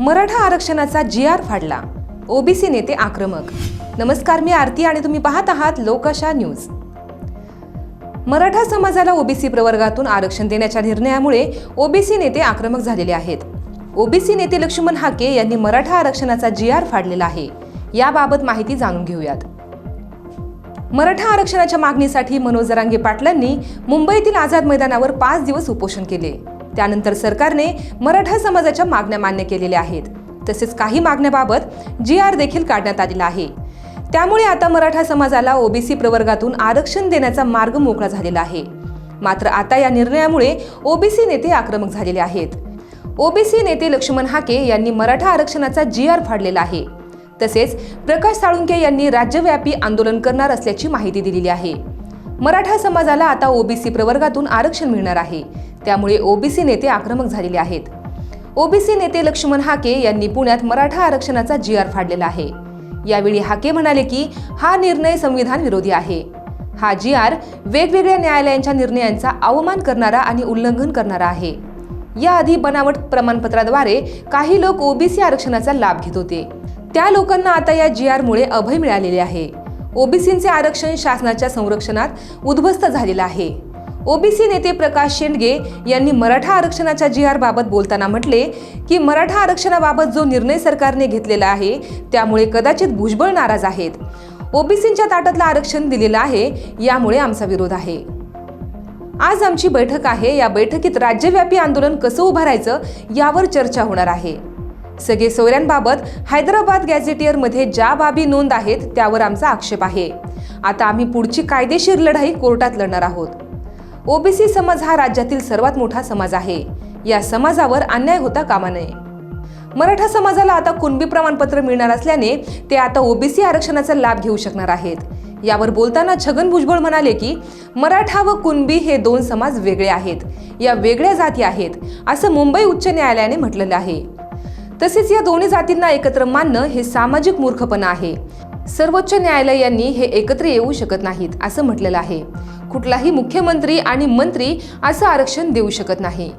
मराठा आरक्षणाचा जी R फाडला. OBC नेते आक्रमक. नमस्कार मी आरती आणि तुम्ही पाहत आहात लोकशा न्यूज. मराठा समाजाला ओबीसी प्रवर्गातून आरक्षण देण्याच्या निर्णयामुळे ओबीसी नेते आक्रमक झालेले आहेत. ओबीसी नेते लक्ष्मण हाके यांनी मराठा आरक्षणाचा जी आर फाडलेला आहे याबाबत माहिती जाणून घेऊयात. मराठा आरक्षणाच्या मागणीसाठी मनोज जरांगे पाटलांनी मुंबईतील आझाद मैदानावर पाच दिवस उपोषण केले. त्यानंतर सरकारने मराठा समाजाच्या मागण्या मान्य केलेल्या आहेत. तसेच काही मागण्याबाबत जी आर देखील काढण्यात आलेला आहे. त्यामुळे आता मराठा समाजाला ओबीसी प्रवर्गातून आरक्षण देण्याचा मार्ग मोकळा झालेला आहे. मात्र आता या निर्णयामुळे ओबीसी नेते आक्रमक झालेले आहेत. ओबीसी नेते लक्ष्मण हाके यांनी मराठा आरक्षणाचा जी आर फाडलेला आहे. तसेच प्रकाश साळुंके यांनी राज्यव्यापी आंदोलन करणार असल्याची माहिती दिलेली आहे. मराठा समाजाला आता ओबीसी प्रवर्गातून आरक्षण मिळणार आहे. त्यामुळे ओबीसी नेते आक्रमक झालेले आहेत. ओबीसी नेते लक्ष्मण हाके यांनी पुण्यात मराठा आरक्षणाचा जी आर फाडलेला आहे. यावेळी हाके म्हणाले की हा निर्णय संविधान विरोधी आहे. हा जी आर वेगवेगळ्या न्यायालयांच्या निर्णयांचा अवमान करणारा आणि उल्लंघन करणारा आहे. याआधी बनावट प्रमाणपत्राद्वारे काही लोक ओबीसी आरक्षणाचा लाभ घेत होते. त्या लोकांना आता या जी आरमुळे अभय मिळालेले आहे. ओबीसींचे आरक्षण शासनाच्या संरक्षणात उद्ध्वस्त झालेलं आहे. ओबीसी नेते प्रकाश शेंडगे यांनी मराठा आरक्षणाच्या जी आरबाबत बोलताना म्हटले की मराठा आरक्षणाबाबत जो निर्णय सरकारने घेतलेला आहे त्यामुळे कदाचित भुजबळ नाराज आहेत. ओबीसींच्या ताटातलं आरक्षण दिलेलं आहे यामुळे आमचा विरोध आहे. आज आमची बैठक आहे. या बैठकीत राज्यव्यापी आंदोलन कसं उभारायचं यावर चर्चा होणार आहे. सगळे सोयऱ्यांबाबत हैदराबाद गॅझेटियरमध्ये ज्या बाबी नोंद आहेत त्यावर आमचा आक्षेप आहे. आता आम्ही पुढची कायदेशीर लढाई कोर्टात लढणार आहोत. ओबीसी समाज हा राज्यातील सर्वात मोठा समाज आहे. या समाजावर अन्याय होता कामा नये मराठा समाजाला आता कुणबी प्रमाणपत्र मिळणार असल्याने ते आता ओबीसी आरक्षणाचा लाभ घेऊ शकणार आहेत. यावर बोलताना छगन भुजबळ म्हणाले की मराठा व कुणबी हे दोन समाज वेगळे आहेत. या वेगळ्या जाती आहेत असं मुंबई उच्च न्यायालयाने म्हटलेलं आहे. तसेच या दोन्ही जातींना एकत्र मानणं हे सामाजिक मूर्खपणा आहे. सर्वोच्च न्यायालयांनी हे एकत्र येऊ शकत नाहीत असं म्हटलेलं आहे. कुठलाही मुख्यमंत्री आणि मंत्री असं आरक्षण देऊ शकत नाही.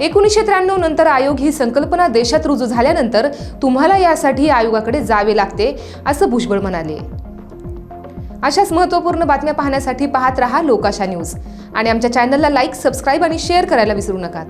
एकोणीसशे त्र्याण्णव नंतर आयोग ही संकल्पना देशात रुजू झाल्यानंतर तुम्हाला यासाठी आयोगाकडे जावे लागते असं भुजबळ म्हणाले. अशाच महत्त्वपूर्ण बातम्या पाहण्यासाठी पाहत रहा लोकाशा न्यूज. आणि आमच्या चॅनलला लाईक सबस्क्राईब आणि शेअर करायला विसरू नका.